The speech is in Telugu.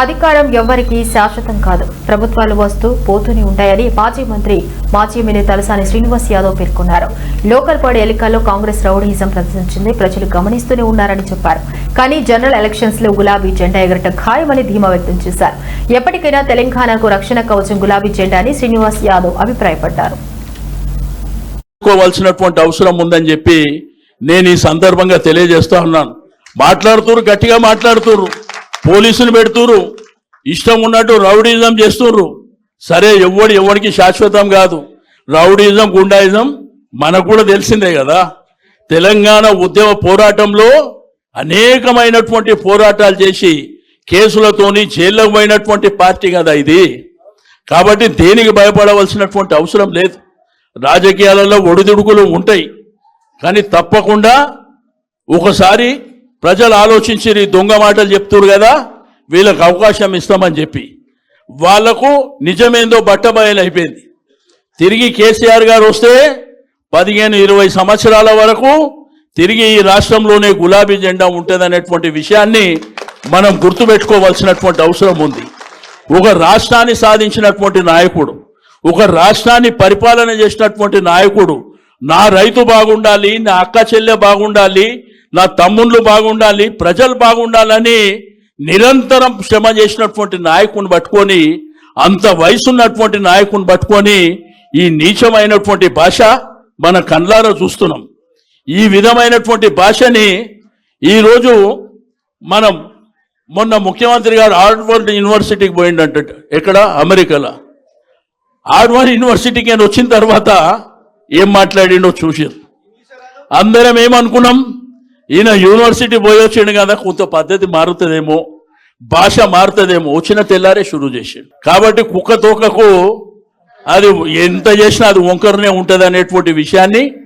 అధికారం ఎవ్వరికీ శాశ్వతం కాదు. ప్రభుత్వాలు వస్తూ పోతూనే ఉంటాయని మాజీ మంత్రి మాజీ ఎమ్మెల్యే తలసాని శ్రీనివాస్ యాదవ్ పేర్కొన్నారు. లోకల్ బాడీ ఎన్నికల్లో కాంగ్రెస్ రౌడీయిజం ప్రదర్శించింది. ప్రజలు గమనిస్తూనే ఉన్నారని చెప్పారు. కానీ జనరల్ ఎలక్షన్స్లో గులాబీ జెండా ఎగరట ఖాయమని ధీమా వ్యక్తం చేశారు. ఎప్పటికైనా తెలంగాణకు రక్షణ కవచం గులాబీ జెండా అని శ్రీనివాస్ యాదవ్ అభిప్రాయపడ్డారు. అవసరం ఉందని చెప్పి నేను ఈ సందర్భంగా తెలియజేస్తా ఉన్నాను. మాట్లాడుతురు గట్టిగా మాట్లాడుతుర్రు. పోలీసులు పెడుతురు ఇష్టం ఉన్నట్టు రౌడీజం చేస్తుర్రు. సరే ఎవడు ఎవడికి శాశ్వతం కాదు. రౌడీజం గుండాయిజం మనకు కూడా తెలిసిందే కదా. తెలంగాణ ఉద్యమ పోరాటంలో అనేకమైనటువంటి పోరాటాలు చేసి కేసులతోని జైల్లోకి పోయినటువంటి పార్టీ కదా ఇది. కాబట్టి దేనికి భయపడవలసినటువంటి అవసరం లేదు. రాజకీయాలలో ఒడిదుడుకులు ఉంటాయి. కానీ తప్పకుండా ఒకసారి ప్రజలు ఆలోచించి దొంగ మాటలు చెప్తున్నారు కదా వీళ్ళకి అవకాశం ఇస్తామని చెప్పి. వాళ్ళకు నిజమేందో బట్టబయలు అయిపోయింది. తిరిగి కేసీఆర్ గారు వస్తే పదిహేను ఇరవై సంవత్సరాల వరకు తిరిగి ఈ రాష్ట్రంలోనే గులాబీ జెండా ఉంటుందనేటువంటి విషయాన్ని మనం గుర్తుపెట్టుకోవాల్సినటువంటి అవసరం ఉంది. ఒక రాష్ట్రాన్ని సాధించినటువంటి నాయకుడు ఒక రాష్ట్రాన్ని పరిపాలన చేసినటువంటి నాయకుడు నా రైతు బాగుండాలి నా అక్క చెల్లె బాగుండాలి నా తమ్ముళ్ళు బాగుండాలి ప్రజలు బాగుండాలని నిరంతరం శ్రమ చేసినటువంటి నాయకుని పట్టుకొని అంత వయసున్నటువంటి నాయకుని పట్టుకొని ఈ నీచమైనటువంటి భాష మన కండ్లారా చూస్తున్నాం. ఈ విధమైనటువంటి భాషని ఈరోజు మనం మొన్న ముఖ్యమంత్రి గారు హార్వర్డ్ యూనివర్సిటీకి పోయిండంట ఎక్కడ? అమెరికాలో. హార్వర్డ్ యూనివర్సిటీకి ఆయన వచ్చిన తర్వాత ఏం మాట్లాడిండో చూసారు అందరం ఏమనుకున్నాం? ఈయన యూనివర్సిటీ పోయి వచ్చిండు కదా కొంత పద్ధతి మారుతుందేమో భాష మారుతుందేమో వచ్చిన తెల్లారే షురూ చేసిండు. కాబట్టి కుక్క తోకకు అది ఎంత చేసినా అది వంకరనే ఉంటుంది అనేటువంటి విషయాన్ని